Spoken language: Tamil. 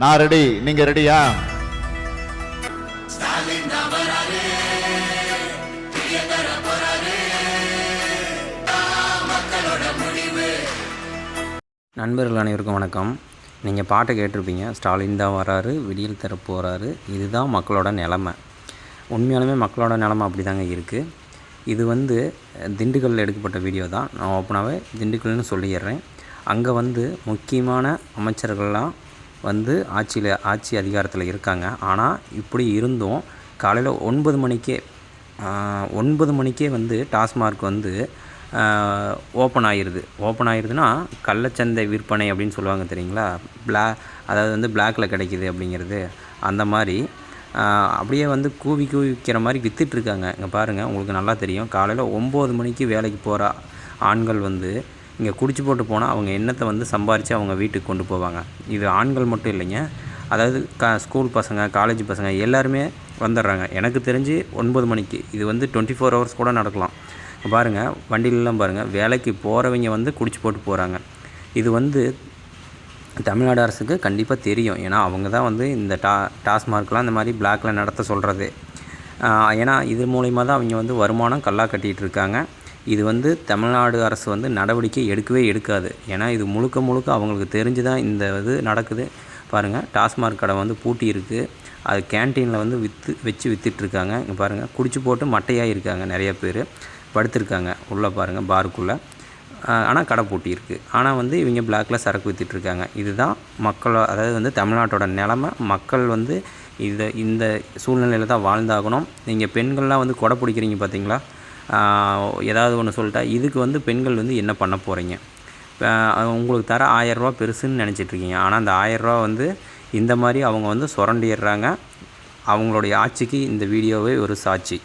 நான் ரெடி நீங்க ரெடியா நண்பர்கள் அனைவருக்கும் வணக்கம். நீங்கள் பாட்டை கேட்டிருப்பீங்க. ஸ்டாலின் தான் வராரு விடியல் தர போகிறாரு இதுதான் மக்களோட நிலமை. உண்மையாலுமே மக்களோட நிலமை அப்படி தாங்க இருக்குது இது வந்து திண்டுக்கல்லில் எடுக்கப்பட்ட வீடியோ தான். நான் ஓப்பனாகவே திண்டுக்கல்னு சொல்லிடுறேன். அங்கே வந்து முக்கியமான அமைச்சர்கள்லாம் வந்து ஆட்சியில் ஆட்சி அதிகாரத்தில் இருக்காங்க. ஆனால் இப்படி இருந்தும் காலையில் ஒன்பது மணிக்கே ஒன்பது மணிக்கே வந்து டாஸ்மார்க் வந்து ஓப்பன் ஆகிருது ஓப்பன் ஆகிருதுன்னா கள்ளச்சந்தை விற்பனை அப்படின்னு சொல்லுவாங்க தெரியுங்களா? பிளா அதாவது வந்து பிளாக்ல கிடைக்கிது அப்படிங்கிறது. அந்த மாதிரி அப்படியே வந்து கூவி கூவி விற்கிற மாதிரி விற்றுட்ருக்காங்க இங்கே பாருங்கள் உங்களுக்கு நல்லா தெரியும். காலையில் ஒம்பது மணிக்கு வேலைக்கு போகிற ஆண்கள் வந்து இங்கே குடிச்சு போட்டு போனால் அவங்க எண்ணத்தை வந்து சம்பாரித்து அவங்க வீட்டுக்கு கொண்டு போவாங்க. இது ஆண்கள் மட்டும் இல்லைங்க. அதாவது க ஸ்கூல் பசங்க காலேஜ் பசங்க எல்லாருமே வந்துடுறாங்க. எனக்கு தெரிஞ்சு ஒன்பது மணிக்கு. இது வந்து டுவெண்ட்டி ஃபோர் ஹவர்ஸ் கூட நடக்கலாம். பாருங்கள் வண்டியிலலாம் பாருங்கள் வேலைக்கு போகிறவங்க வந்து குடிச்சு போட்டு போகிறாங்க இது வந்து தமிழ்நாடு அரசுக்கு கண்டிப்பாக தெரியும். ஏன்னா அவங்க தான் வந்து இந்த டா டாஸ்மார்க்லாம் இந்த மாதிரி பிளாக்ல நடத்த சொல்கிறது ஏன்னா இது மூலிமா தான் அவங்க வந்து வருமானம் கல்லா கட்டிகிட்டு இருக்காங்க. இது வந்து தமிழ்நாடு அரசு வந்து நடவடிக்கை எடுக்கவே எடுக்காது. ஏன்னா இது முழுக்க முழுக்க அவங்களுக்கு தெரிஞ்சு தான் இந்த இது நடக்குது. பாருங்கள் டாஸ்மார்க் கடை வந்து பூட்டி இருக்குது அது கேன்டீனில் வந்து விற்று வச்சு விற்றுட்ருக்காங்க இங்கே பாருங்கள் குடிச்சு போட்டு மட்டையாக இருக்காங்க நிறைய பேர். படுத்திருக்காங்க. உள்ளே பாருங்கள் பாருக்குள்ளே. ஆனால் கடை பூட்டி இருக்குது ஆனால் வந்து இவங்க பிளாக்ல சரக்கு விற்றுட்ருக்காங்க இதுதான் மக்கள் அதாவது வந்து தமிழ்நாட்டோட நிலமை. மக்கள் வந்து இதை இந்த சூழ்நிலையில் தான் வாழ்ந்தாகணும். நீங்கள் பெண்கள்லாம் வந்து கொடை பிடிக்கிறீங்க பார்த்தீங்களா ஏதாவது ஒன்று சொல்லிட்டா இதுக்கு வந்து பெண்கள் வந்து என்ன பண்ண போகிறீங்க உங்களுக்கு தர ஆயரூவா பெருசுன்னு நினச்சிட்ருக்கீங்க ஆனால் அந்த ஆயரூவா வந்து இந்த மாதிரி அவங்க வந்து சுரண்டிடுறாங்க. அவங்களுடைய ஆட்சிக்கு இந்த வீடியோவே ஒரு சாட்சி.